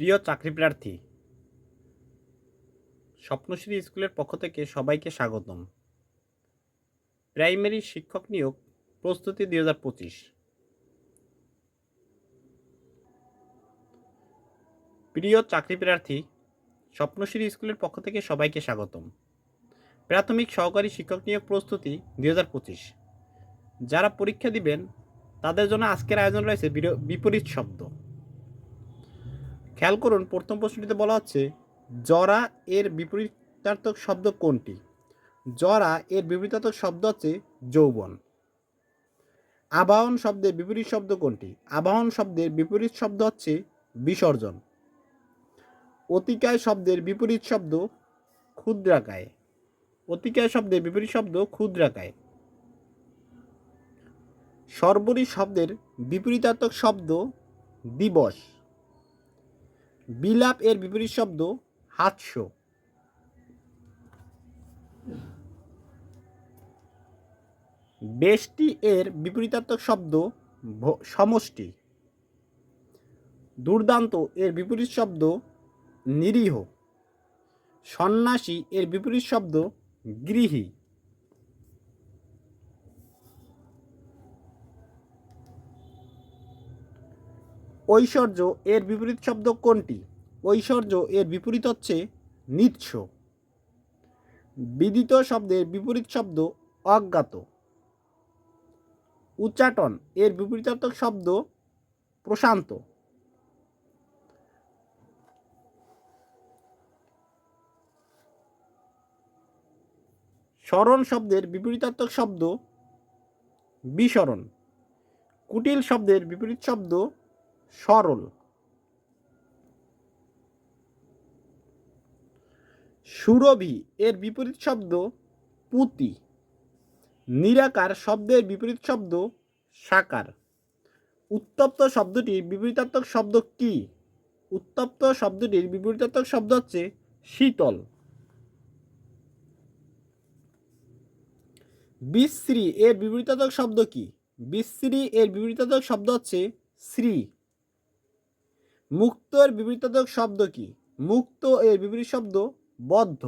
প্রিয় চাকরি প্রার্থী, স্বপ্নশ্রী স্কুলের পক্ষ থেকে সবাইকে স্বাগতম। প্রাইমারি শিক্ষক নিয়োগ প্রস্তুতি দুই হাজার পঁচিশ। প্রিয় চাকরি প্রার্থী, স্বপ্নশ্রী স্কুলের পক্ষ থেকে সবাইকে স্বাগতম। প্রাথমিক সহকারী শিক্ষক নিয়োগ প্রস্তুতি দুই হাজার পঁচিশ। যারা পরীক্ষা দিবেন, তাদের জন্য আজকের আয়োজন রয়েছে বিপরীত শব্দ। খেয়াল করুন, প্রথম প্রশ্নটিতে বলা হচ্ছে, জরা এর বিপরীতার্থক শব্দ কোনটি? জরা এর বিপরীতার্থক শব্দ হচ্ছে যৌবন। আবাহন শব্দের বিপরীত শব্দ কোনটি? আবাহন শব্দের বিপরীত শব্দ হচ্ছে বিসর্জন। অতিকায় শব্দের বিপরীত শব্দ ক্ষুদ্রাকায়। অতিকায় শব্দের বিপরীত শব্দ ক্ষুদ্রাকায়। সর্বরী শব্দের বিপরীতার্থক শব্দ দিবস। বিলাপ এর বিপরীত শব্দ হাস্য বেষ্টি এর বিপরীতার্থক শব্দ সমষ্টি। দুর্দান্ত এর বিপরীত শব্দ নিরীহ। সন্ন্যাসী এর বিপরীত শব্দ গৃহী। ঐশ্বর্য এর বিপরীত শব্দ কোনটি? ঐশ্বর্য এর বিপরীত হচ্ছে নিৎস। বিদিত শব্দের বিপরীত শব্দ অজ্ঞাত। উচ্চাটন এর বিপরীতার্থক শব্দ প্রশান্ত। স্মরণ শব্দের বিপরীতার্থক শব্দ বিসরণ কুটিল শব্দের বিপরীত শব্দ সরল। সুরভি এর বিপরীত শব্দ পুতি। নিরাকার শব্দের বিপরীত শব্দ সাকার। উত্তপ্ত শব্দটির বিপরীতার্থক শব্দ কি? উত্তপ্ত শব্দটির বিপরীতার্থক শব্দ হচ্ছে শীতল। বিশ্রী এর বিপরীতার্থক শব্দ কি? বিশ্রী এর বিপরীতার্থক শব্দ হচ্ছে শ্রী। মুক্ত এর বিপরীতার্থক শব্দ কি? মুক্ত এর বিপরীত শব্দ বদ্ধ।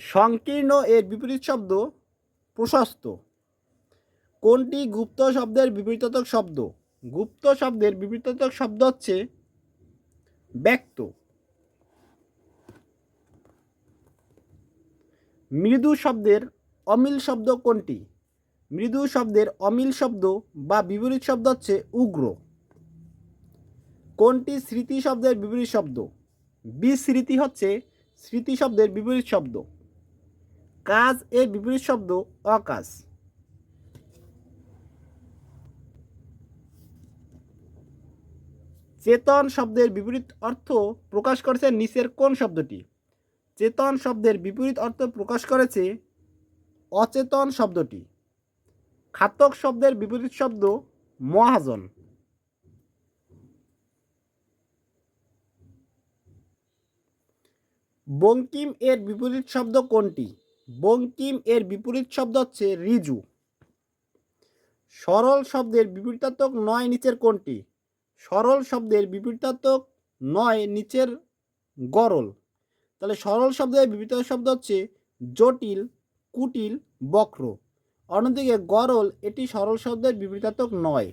সংকীর্ণ এর বিপরীত শব্দ প্রশস্ত। কোনটি গুপ্ত শব্দের বিপরীতার্থক শব্দ? গুপ্ত শব্দের বিপরীতার্থক শব্দ হচ্ছে ব্যক্ত। মৃদু শব্দের অমিল শব্দ কোনটি? মৃদু শব্দের অমিল শব্দ বা বিপরীত শব্দ হচ্ছে উগ্র। কোনটি স্মৃতি শব্দের বিপরীত শব্দ? বিস্মৃতি হচ্ছে স্মৃতি শব্দের বিপরীত শব্দ। কাজ এর বিপরীত শব্দ অকাজ। চেতন শব্দের বিপরীত অর্থ প্রকাশ করেছে নিচের কোন শব্দটি? চেতন শব্দের বিপরীত অর্থ প্রকাশ করেছে অচেতন শব্দটি। খাতক শব্দের বিপরীত শব্দ মহাজন। বঙ্কিম এর বিপরীত শব্দ কোনটি? বঙ্কিম এর বিপরীত শব্দ হচ্ছে রিজু। সরল শব্দের বিপরীতাত্মক নয় নিচের কোনটি? সরল শব্দের বিপরীতাত্মক নয় নিচের গরল। তাহলে সরল শব্দের বিপরীত শব্দ হচ্ছে জটিল, কুটিল, বক্র। অন্যদিকে গরল এটি সরল শব্দের বিপরীতাত্মক নয়।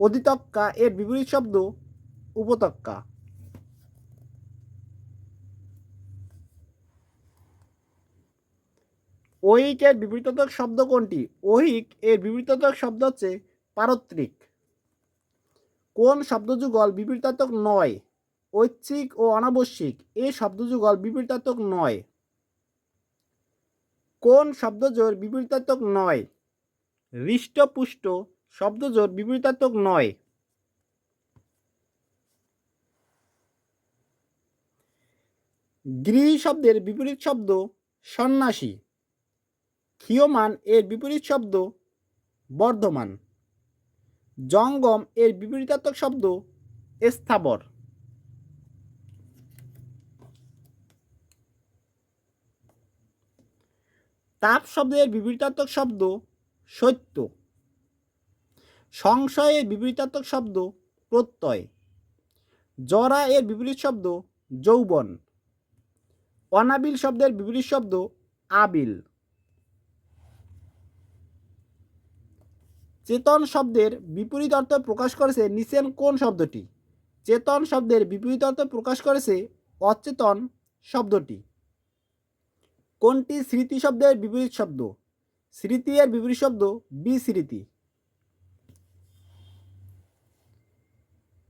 অধিতক্কা এর বিপরীত শব্দ উপতক্কা ঐহিক এর বিপরীতাত্মক শব্দ কোনটি? ঐহিক এর বিপরীতাত্মক শব্দ হচ্ছে পারত্রিক। কোন শব্দযুগল বিপরীতাত্মক নয়? ঐচ্ছিক ও অনাবশ্যিক এই শব্দযুগল বিপরীতাত্মক নয়। কোন শব্দজোর বিপরীতাত্মক নয়? হৃষ্টপুষ্ট শব্দজোর বিপরীতাত্মক নয়। গৃহ শব্দের বিপরীত শব্দ সন্ন্যাসী। ক্ষীয়মান এর বিপরীত শব্দ বর্ধমান। জঙ্গম এর বিপরীতাত্মক শব্দ স্থাবর। তাপ শব্দের বিপরীতাত্মক শব্দ সত্য। সংশয়ের বিপরীতাত্মক শব্দ প্রত্যয়। জরা এর বিপরীত শব্দ যৌবন। অনাবিল শব্দের বিপরীত শব্দ আবিল। চেতন শব্দের বিপরীত অর্থ প্রকাশ করেছে নিচেন কোন শব্দটি? চেতন শব্দের বিপরীত অর্থ প্রকাশ করেছে অচেতন শব্দটি। কোনটি স্মৃতি শব্দের বিপরীত শব্দ? স্মৃতি এর বিপরীত শব্দ বিস্মৃতি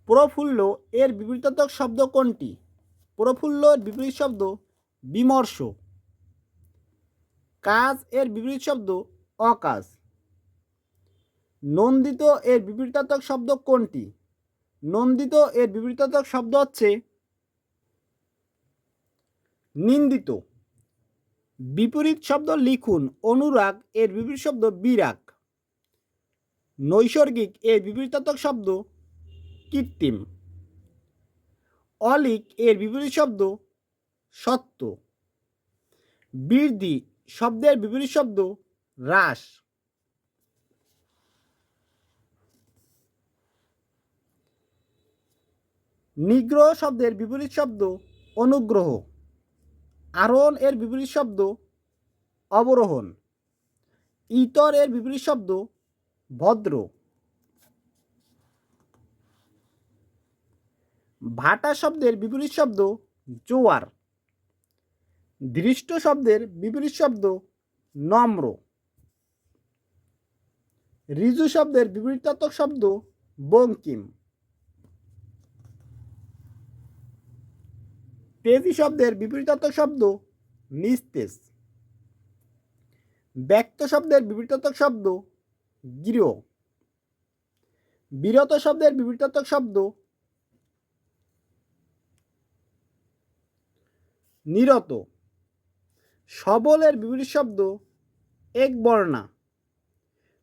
প্রফুল্ল এর বিপরীতাত্মক শব্দ কোনটি? প্রফুল্ল এর বিপরীত শব্দ বিমর্ষ। কাজ এর বিপরীত শব্দ অকাজ। নন্দিত এর বিপরীতাত্মক শব্দ কোনটি? নন্দিত এর বিপরীতাত্মক শব্দ হচ্ছে নিন্দিত। বিপরীত শব্দ লিখুন অনুরাগ, এর বিপরীত শব্দ বিরাগ। নৈসর্গিক, এর বিপরীতাত্মক শব্দ কৃত্রিম। অলিক, এর বিপরীত শব্দ সত্য। বৃদ্ধি শব্দের বিপরীত শব্দ হ্রাস। নিগ্রহ শব্দের বিপরীত শব্দ অনুগ্রহ। আরোহণ এর বিপরীত শব্দ অবরোহণ। ইতর এর বিপরীত শব্দ ভদ্র। ভাটা শব্দের বিপরীত শব্দ জোয়ার। দৃষ্ট শব্দের বিপরীত শব্দ নম্র। ঋজু শব্দের বিপরীতাত্মক শব্দ বঙ্কিম। তেজি শব্দের বিপরীতাত্মক শব্দ নিস্তেজ ব্যক্ত শব্দের বিপরীতাত্মক শব্দ গৃহ বিরত শব্দের বিপরীতাত্মক শব্দ নিরত। সবলের বিপরীত শব্দ এক বর্ণা।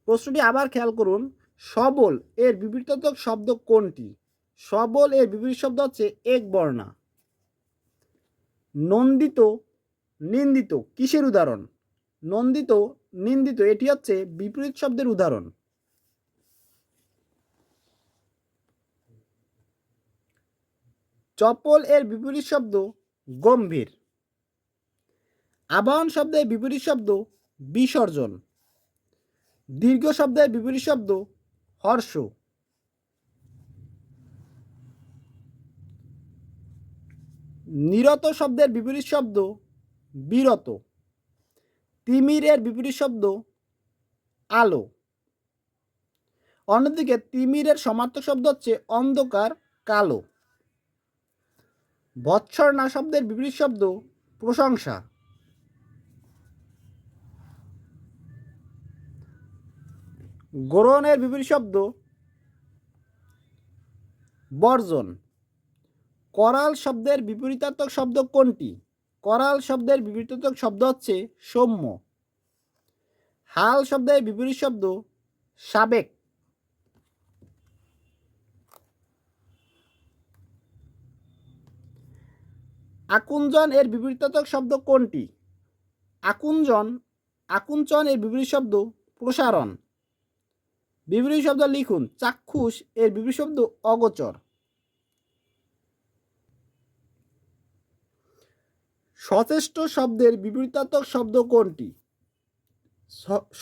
প্রশ্নটি আবার খেয়াল করুন, সবল এর বিপরীতাত্মক শব্দ কোনটি? সবল এর বিপরীত শব্দ হচ্ছে এক বর্ণা। নন্দিত, নিন্দিত, কিসের উদাহরণ? নন্দিত, নিন্দিত, এটি হচ্ছে বিপরীত শব্দের উদাহরণ। চপল এর বিপরীত শব্দ গম্ভীর। আবাহন শব্দের বিপরীত শব্দ বিসর্জন। দীর্ঘ শব্দের বিপরীত শব্দ হর্ষ। নিরত শব্দের বিপরীত শব্দ বিরত। তিমিরের বিপরীত শব্দ আলো। অন্যদিকে তিমিরের সমার্থক শব্দ হচ্ছে অন্ধকার, কালো। বৎসরনা শব্দের বিপরীত শব্দ প্রশংসা। গ্রহণের বিপরীত শব্দ বর্জন। করাল শব্দের বিপরীতাত্মক শব্দ কোনটি? করাল শব্দের বিপরীতাত্মক শব্দ হচ্ছে সৌম্য। হাল শব্দের বিপরীত শব্দ সাবেক। আকুঞ্জন এর বিপরীতাত্মক শব্দ কোনটি? আকুঞ্জন, আকুঞ্চন এর বিপরীত শব্দ প্রসারণ। বিপরীত শব্দ লিখুন, চাক্ষুষ এর বিপরীত শব্দ অগোচর। সচেষ্ট শব্দের বিবৃতাত্মক শব্দ কোনটি?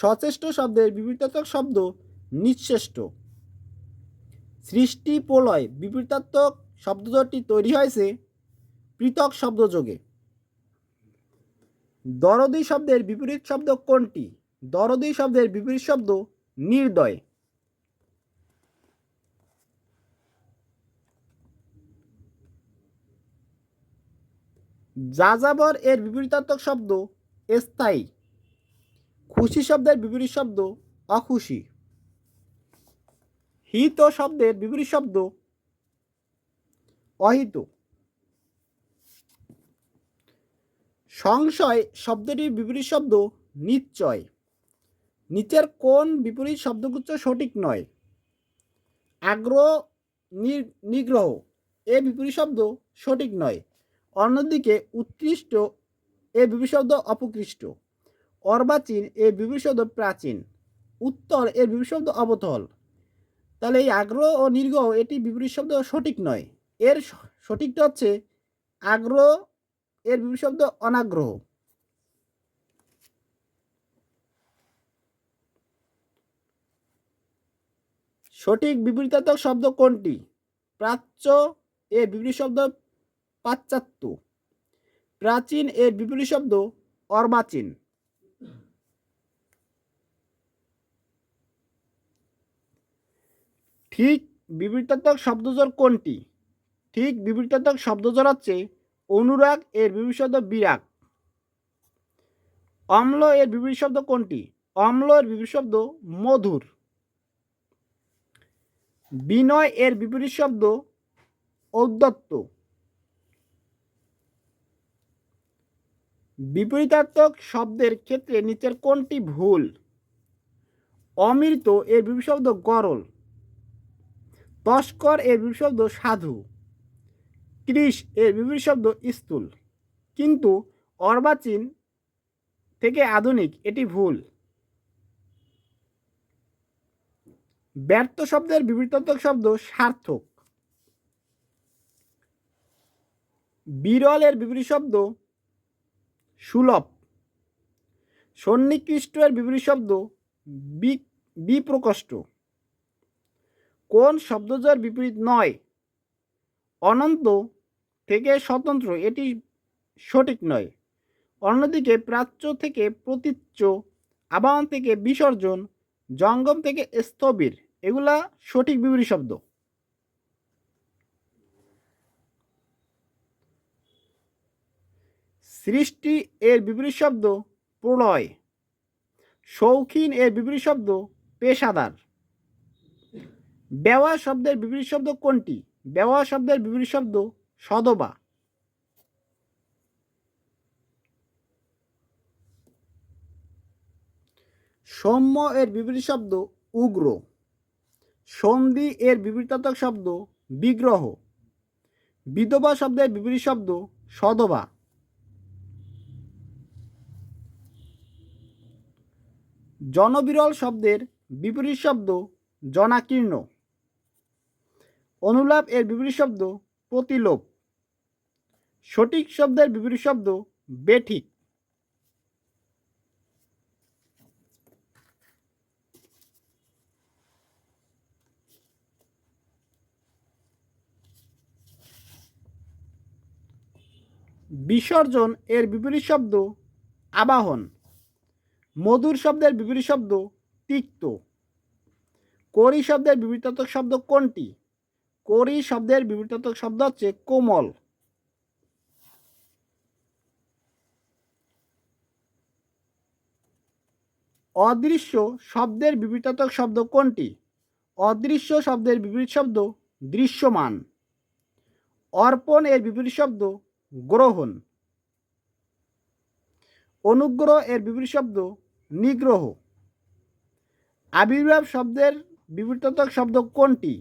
সচেষ্ট শব্দের বিবৃতাত্মক শব্দ নিঃশ্রেষ্ট। সৃষ্টি প্রলয় বিপরীতাত্মক শব্দটি তৈরি হয়েছে পৃথক শব্দযোগে। দরদি শব্দের বিপরীত শব্দ কোনটি? দরদি শব্দের বিপরীত শব্দ নির্দয়। যাযাবর এর বিপরীতাত্মক শব্দ স্থায়ী। খুশি শব্দের বিপরীত শব্দ অখুশি। হিত শব্দের বিপরীত শব্দ অহিত। সংশয় শব্দটির বিপরীত শব্দ নিশ্চয়। নিচের কোন বিপরীত শব্দগুচ্ছ সঠিক নয়। আগ্রহ নিগ্রহ, এ বিপরীত শব্দ সঠিক নয়। অন্যদিকে উৎকৃষ্ট এ বিপরীত অপকৃষ্ট। অর্বাচীন এ বিপরীত প্রাচীন। উত্তর এর শব্দ অবতল। তাহলে এই আগ্রহ ও নির্গ্রহ এটি বিপরীত শব্দ সঠিক নয়। এর সঠিকটা হচ্ছে আগ্রহ এর বিপরীত শব্দ অনাগ্রহ। সঠিক বিপরীতাত্মক শব্দ কোনটি? প্রাচ্য এর বিপরীত শব্দ পাশ্চাত্য। প্রাচীন এর বিপরীত শব্দ অর্বাচীন ঠিক বিপরীতাত্মক শব্দজোর কোনটি? ঠিক বিপরীতাত্মক শব্দজোর হচ্ছে অনুরাগ এর বিপরীত শব্দ বিরাগ। অম্ল এর বিপরীত শব্দ কোনটি? অম্ল এর বিপরীত শব্দ মধুর। বিনয় এর বিপরীত শব্দ ঔদ্ধত্য। বিপরীতাত্মক শব্দের ক্ষেত্রে নিচের কোনটি ভুল? অমৃত এর বিপরীত শব্দ গরল। তস্কর এর বিপরীত সাধু। কৃষ এর বিপরীত শব্দ স্থূল। কিন্তু অর্বাচীন থেকে আধুনিক, এটি ভুল। ব্যর্থ শব্দের বিপরীতাত্মক শব্দ সার্থক। বিরল এর বিপরীত শব্দ সুলভ। সন্নিকৃষ্ট এর বিপরীত শব্দ বি- বিপ্রকষ্ট। কোন শব্দজোর বিপরীত নয়? অনন্ত থেকে স্বতন্ত্র, এটি সঠিক নয়। অন্যদিকে প্রাচ্য থেকে প্রতীচ্য, আবাহন থেকে বিসর্জন, জঙ্গম থেকে স্থবির, এগুলা সঠিক বিপরীত শব্দ। সৃষ্টি এর বিপরীত শব্দ প্রলয়। শৌখিন এর বিপরীত শব্দ পেশাদার। বেওয়া শব্দের বিপরীত শব্দ কোনটি? বেওয়া শব্দের বিপরীত শব্দ সদবা। সৌম্য এর বিপরীত শব্দ উগ্র। সন্ধি এর বিপরীতাত্মক শব্দ বিগ্রহ। বিধবা শব্দের বিপরীত শব্দ সদবা। জনবিরল শব্দের বিপরীত শব্দ জনাকীর্ণ। অনুলাপ এর বিপরীত শব্দ প্রতিলোপ। সঠিক শব্দের বিপরীত শব্দ বেঠিক। বিসর্জন এর বিপরীত শব্দ আবাহন। মধুর শব্দের বিপরীত শব্দ তিক্ত। করি শব্দের বিপরীতাত্মক শব্দ কোনটি? করি শব্দের বিপরীতাত্মক শব্দ হচ্ছে কোমল। অদৃশ্য শব্দের বিপরীতাত্মক শব্দ কোনটি? অদৃশ্য শব্দের বিপরীত শব্দ দৃশ্যমান। অর্পণ এর বিপরীত শব্দ গ্রহণ। অনুগ্রহ এর বিপরীত শব্দ নিগ্রহ। আবির্ভাব শব্দের বিপরীতাত্মক শব্দ কোনটি?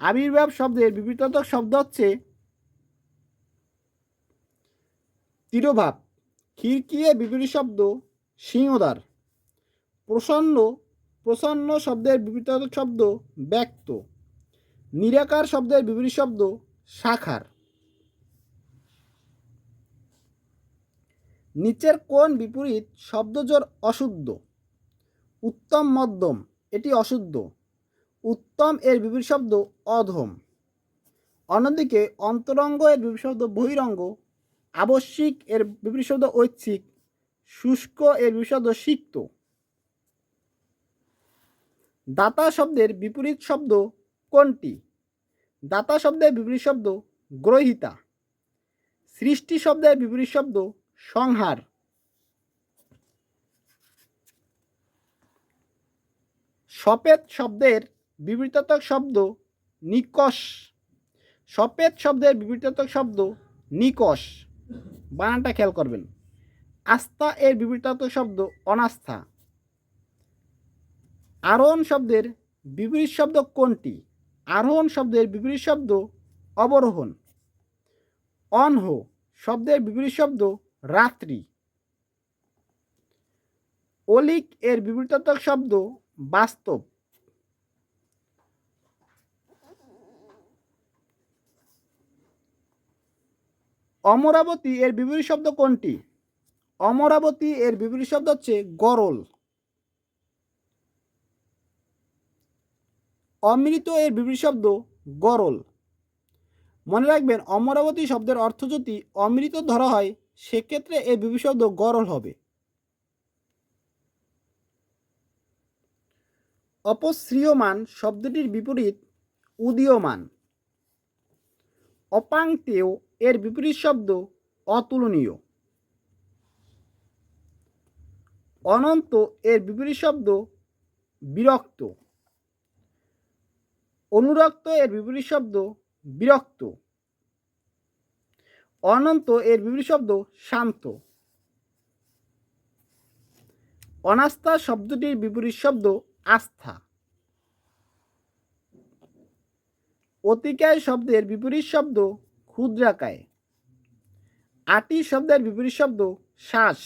আবির্ভাব শব্দের বিপরীতাত্মক শব্দ হচ্ছে তিরোভাব। খিড়কি এর বিপরীত শব্দ সিংহদার প্রসন্ন প্রসন্ন শব্দের বিপরীতাত্মক শব্দ ব্যক্ত। নিরাকার শব্দের বিপরীত শব্দ শাখার। নিচের কোন বিপরীত শব্দজোর অশুদ্ধ। উত্তম মধ্যম, এটি অশুদ্ধ। উত্তম এর বিপরীত শব্দ অধম। অন্যদিকে অন্তরঙ্গ এর বিপরীত শব্দ বহিরঙ্গ। আবশ্যিক এর বিপরীত শব্দ ঐচ্ছিক। শুষ্ক এর বিপরীত শব্দ সিক্ত। দাতা শব্দের বিপরীত শব্দ কোনটি? দাতা শব্দের বিপরীত শব্দ গ্রহিতা। সৃষ্টি শব্দের বিপরীত শব্দ সংহার। সপেত শব্দের বিবৃতাত্মক শব্দ নিকষ সপেত শব্দের বিবৃতাত্মক শব্দ নিকষ বানানটা খেয়াল করবেন। আস্থা এর বিবৃতাত্মক শব্দ অনাস্থা। আরোহণ শব্দের বিপরীত শব্দ কোনটি? আরোহণ শব্দের বিপরীত শব্দ অবরোহণ। অনহ শব্দের বিপরীত শব্দ রাত্রি। অলিক এর বিবৃতাত্মক শব্দ বাস্তব। অমরাবতী এর বিবৃতি শব্দ কোনটি? অমরাবতী এর বিবৃতি শব্দ হচ্ছে গরল। অমৃত এর বিবৃতি শব্দ গরল। মনে রাখবেন, অমরাবতী শব্দের অর্থ যদি অমৃত ধরা হয় সেক্ষেত্রে বিপরীত শব্দ গরল হবে। অপশ্রিয়মান শব্দটির বিপরীত উদীয়মান। অপাংতেয় এর বিপরীত শব্দ অতুলনীয়। অনন্ত এর বিপরীত শব্দ বিরক্ত। অনুরক্ত এর বিপরীত শব্দ বিরক্ত। অনন্ত এর বিপরীত শব্দ শান্ত। অনাস্থা শব্দটির বিপরীত শব্দ আস্থা। অতিকায় শব্দের বিপরীত শব্দ ক্ষুদ্রাকায়। আটি শব্দের বিপরীত শব্দ শ্বাস।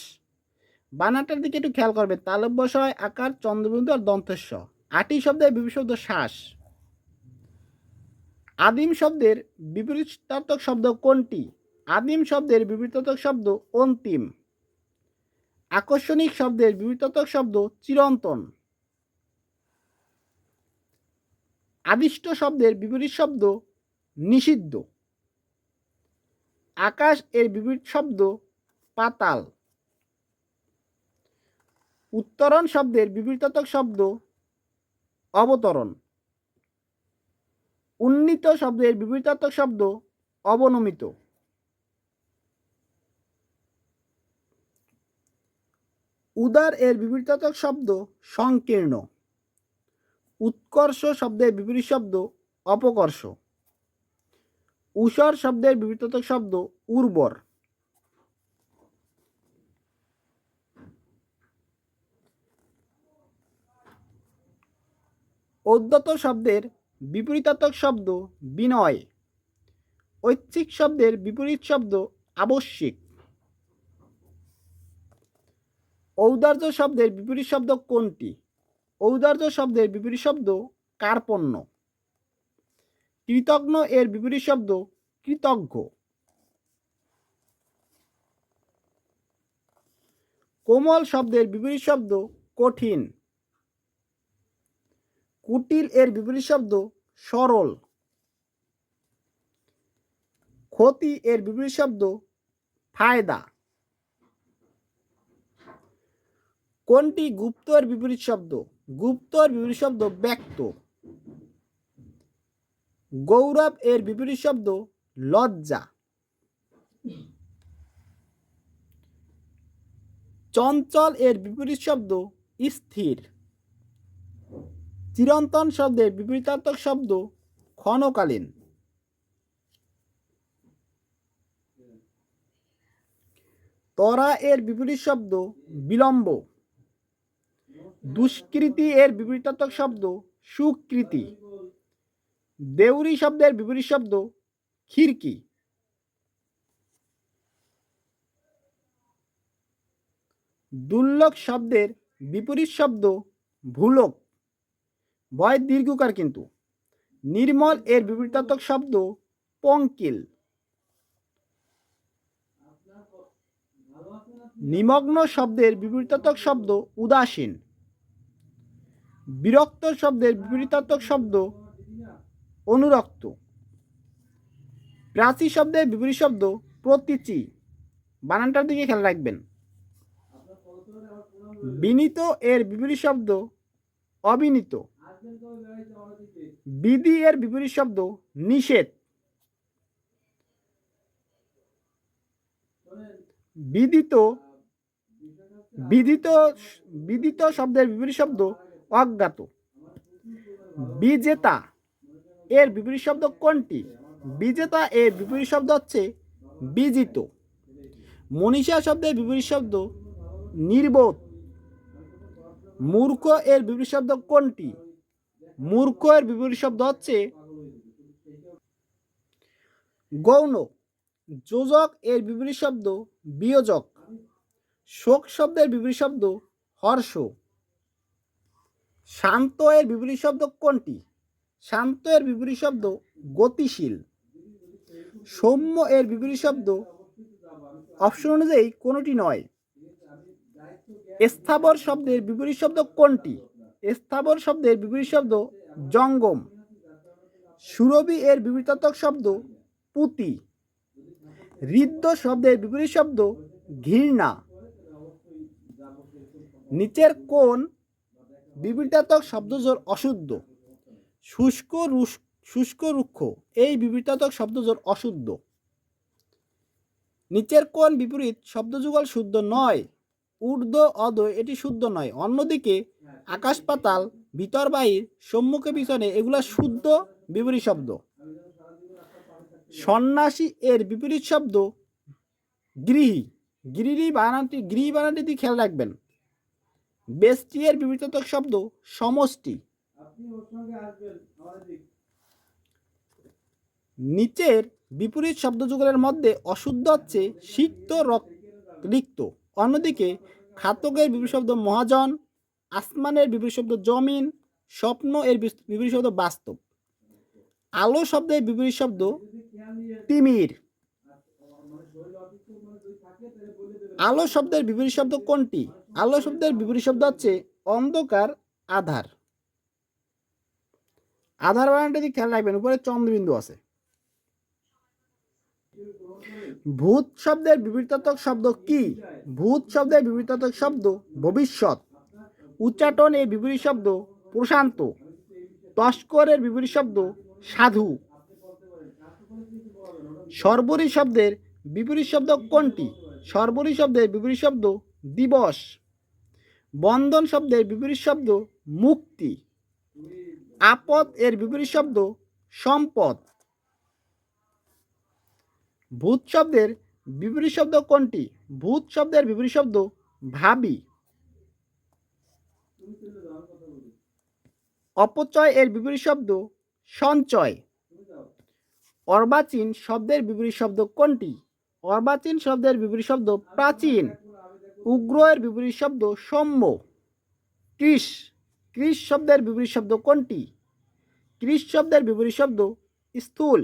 বানাটার দিকে একটু খেয়াল করবে তালব্যশয় আকার, চন্দ্রবিন্দু আর দন্তস্ব। আটি শব্দের বিপরীত শব্দ শ্বাস। আদিম শব্দের বিপরীতার্থক শব্দ কোনটি? আদিম শব্দের বিপরীতার্থক শব্দ অন্তিম। আকর্ষণিক শব্দের বিপরীতার্থক শব্দ চিরন্তন। আদিষ্ট শব্দের বিপরীত শব্দ নিষিদ্ধ। আকাশ এর বিপরীত শব্দ পাতাল। উত্তরণ শব্দের বিপরীতার্থক শব্দ অবতরণ। উন্নীত শব্দের বিপরীতার্থক শব্দ অবনমিত। উদার এর বিপরীতার্থক শব্দ সংকীর্ণ। উৎকর্ষ শব্দের বিপরীত শব্দ অপকর্ষ। উষর শব্দের বিপরীতার্থক শব্দ উর্বর। অদ্যত শব্দের বিপরীতার্থক শব্দ বিনয়। ঐচ্ছিক শব্দের বিপরীত শব্দ আবশ্যিক। ঔদার্য শব্দের বিপরীত শব্দ কোনটি? ঔদার্য শব্দের বিপরীত শব্দ কার্পণ্য। কৃতজ্ঞ এর বিপরীত শব্দ কৃতজ্ঞ কোমল শব্দের বিপরীত শব্দ কঠিন। কুটিল এর বিপরীত শব্দ সরল। ক্ষতি এর বিপরীত শব্দ ফায়দা। কোনটি গুপ্ত এর বিপরীত শব্দ? গুপ্ত এর বিপরীত শব্দ ব্যক্ত। গৌরব এর বিপরীত শব্দ লজ্জা। চঞ্চল এর বিপরীত শব্দ স্থির। চিরন্তন শব্দের বিপরীতার্থক শব্দ ক্ষণকালীন। তরা এর বিপরীত শব্দ বিলম্ব। দুষ্কৃতি এর বিপরীতার্থক শব্দ সুকৃতি। দেউরি শব্দের বিপরীত শব্দ খিরকি দুর্লক শব্দের বিপরীত শব্দ ভুলক। ভয় দীর্ঘকার কিন্তু। নির্মল এর বিপরীতার্থক শব্দ পঙ্কিল। নিমগ্ন শব্দের বিপরীতার্থক শব্দ উদাসীন। বিরক্ত শব্দের বিপরীতার্থক শব্দ অনুরক্ত। প্রাচী শব্দের বিপরীত শব্দ প্রতীচি। বানানটার দিকে খেয়াল রাখবেন। বিনীত এর বিপরীত শব্দ অবিনীত। বিধি এর বিপরীত শব্দ নিষেধ। বিদিত বিদিত বিদিত শব্দের বিপরীত শব্দ অজ্ঞাত। বিজেতা, এর বিপরীত শব্দ কোনটি? বিজেতা, এর বিপরীত শব্দ হচ্ছে বিজিত। মনীষা শব্দের বিপরীত শব্দ নির্বোধ। মূর্খ, এর বিপরীত শব্দ কোনটি? মূর্খ, এর বিপরীত শব্দ হচ্ছে গৌণ। যোজক, এর বিপরীত শব্দ বিয়োজক। শোক শব্দের বিপরীত শব্দ হর্ষ। শান্ত এর বিপরীত শব্দ কোনটি? শান্ত এর বিপরীত শব্দ গতিশীল। সৌম্য এর বিপরীত শব্দ অপশন অনুযায়ী কোনোটি নয়। স্থাবর শব্দের বিপরীত শব্দ কোনটি? স্থাবর শব্দের বিপরীত শব্দ জঙ্গম। সুরভি এর বিপরীতাত্মক শব্দ পুতি। হৃদ্য শব্দের বিপরীত শব্দ ঘৃণা। নিচের কোন বিবৃতাত্মক শব্দজোর অশুদ্ধ। শুষ্ক শুষ্ক রুক্ষ, এই বিবৃতাত্মক শব্দজোর অশুদ্ধ। নিচের কোন বিপরীত শব্দযুগল শুদ্ধ নয়, ঊর্ধ্ব অদ এটি শুদ্ধ নয়। অন্যদিকে আকাশ পাতাল, ভিতর বাহির, সম্মুখে পিছনে, এগুলা শুদ্ধ বিপরীত শব্দ। সন্ন্যাসী এর বিপরীত শব্দ গৃহী। গৃহী বানানটি গৃহী বানানটি খেয়াল রাখবেন বেষ্টি এর বিপরীতাত্মক শব্দ, সমষ্টি। নিচের বিপরীত শব্দযুগলের মধ্যে অশুদ্ধ হচ্ছে সিক্ত রিক্ত অন্যদিকে খাতকের বিপরীত শব্দ মহাজন, আসমানের বিপরীত শব্দ জমিন, স্বপ্ন এর বিপরীত শব্দ বাস্তব। আলো শব্দের বিপরীত শব্দ তিমির। আলো শব্দের বিপরীত শব্দ কোনটি? আলো শব্দের বিপরীত শব্দ হচ্ছে অন্ধকার, আধার। আধার বানানটা দিয়ে খেয়াল রাখবেন, উপরে চন্দ্রবিন্দু আছে। ভূত শব্দের বিবৃতাত্মক শব্দ কি? ভূত শব্দের বিবৃতাত্মক শব্দ ভবিষ্যৎ। উচ্চাটন এর বিপরীত শব্দ প্রশান্ত। তস্করের বিপরীত শব্দ সাধু। সর্বরী শব্দের বিপরীত শব্দ কোনটি? সর্বরী শব্দের বিপরীত শব্দ দিবস। বন্ধন শব্দের বিপরীত শব্দ মুক্তি। আপদ এর বিপরীত শব্দ সম্পদ। ভূত শব্দের বিপরীত শব্দ কোনটি? ভূত শব্দের বিপরীত শব্দ ভাবি। অপচয় এর বিপরীত শব্দ সঞ্চয়। অর্বাচীন শব্দের বিপরীত শব্দ কোনটি? অর্বাচীন শব্দের বিপরীত শব্দ প্রাচীন। উগ্র এর বিপরীত শব্দ সৌম্য। কৃষ কৃষ শব্দের বিপরীত শব্দ কোনটি? কৃষ শব্দের বিপরীত শব্দ স্থূল।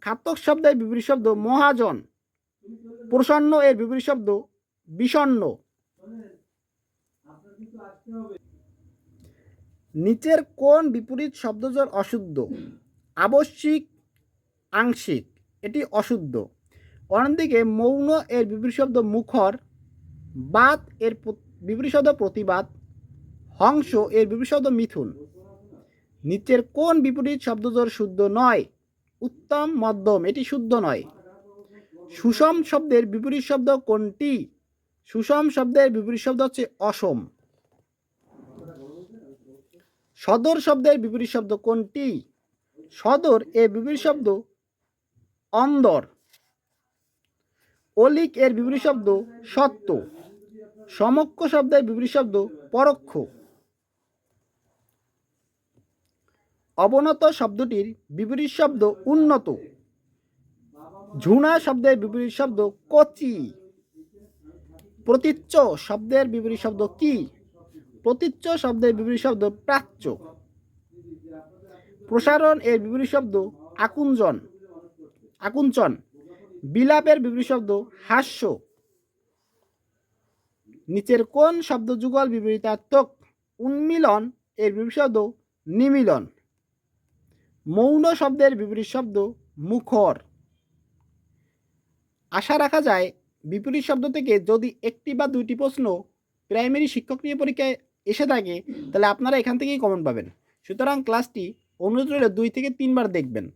খাতক শব্দের বিপরীত শব্দ মহাজন। প্রসন্ন এর বিপরীত শব্দ বিষণ্ণ। নিচের কোন বিপরীত শব্দ শব্দজোর অশুদ্ধ? আবশ্যিক, আংশিক, এটি অশুদ্ধ। অন্যদিকে মৌন এর বিপরীত শব্দ মুখর। বাত এর প- প্রতিবাদ, হংস এর বিপরীত শব্দ মিথুন। নিচের কোন বিপরীত শব্দজোর শুদ্ধ নয়? উত্তম, মধ্যম, এটি শুদ্ধ নয়। সুষম শব্দের বিপরীত শব্দ কোনটি? সুষম শব্দের বিপরীত শব্দ হচ্ছে অসম। সদর শব্দের বিপরীত শব্দ কোনটি? সদর এর বিপরীত শব্দ অন্দর। অলিক এর বিপরীত শব্দ সত্য। সমক্ষ শব্দের বিপরীত শব্দ পরোক্ষ। অবনত শব্দটির বিপরীত শব্দ উন্নত। ঝুনা শব্দের বিপরীত শব্দ কচি। প্রতীচ্য শব্দের বিপরীত শব্দ কি? প্রতীচ্য শব্দের বিপরীত শব্দ প্রাচ্য। প্রসারণ এর বিপরীত শব্দ আকুঞ্চন আকুঞ্চন। বিলাপের বিপরীত শব্দ হাস্য। নিচের কোন শব্দ যুগল বিপরীতাত্মক উন্মিলন এর বিপরীত নিমিলন? মৌন শব্দের বিপরীত শব্দ মুখর। আশা রাখা যায় বিপরীত শব্দ থেকে যদি একটি বা দুইটি প্রশ্ন প্রাইমারি শিক্ষক নিয়ে পরীক্ষায় এসে থাকে, তাহলে আপনারা এখান থেকেই কমন পাবেন। সুতরাং ক্লাসটি অনুরোধ দুই থেকে তিনবার দেখবেন।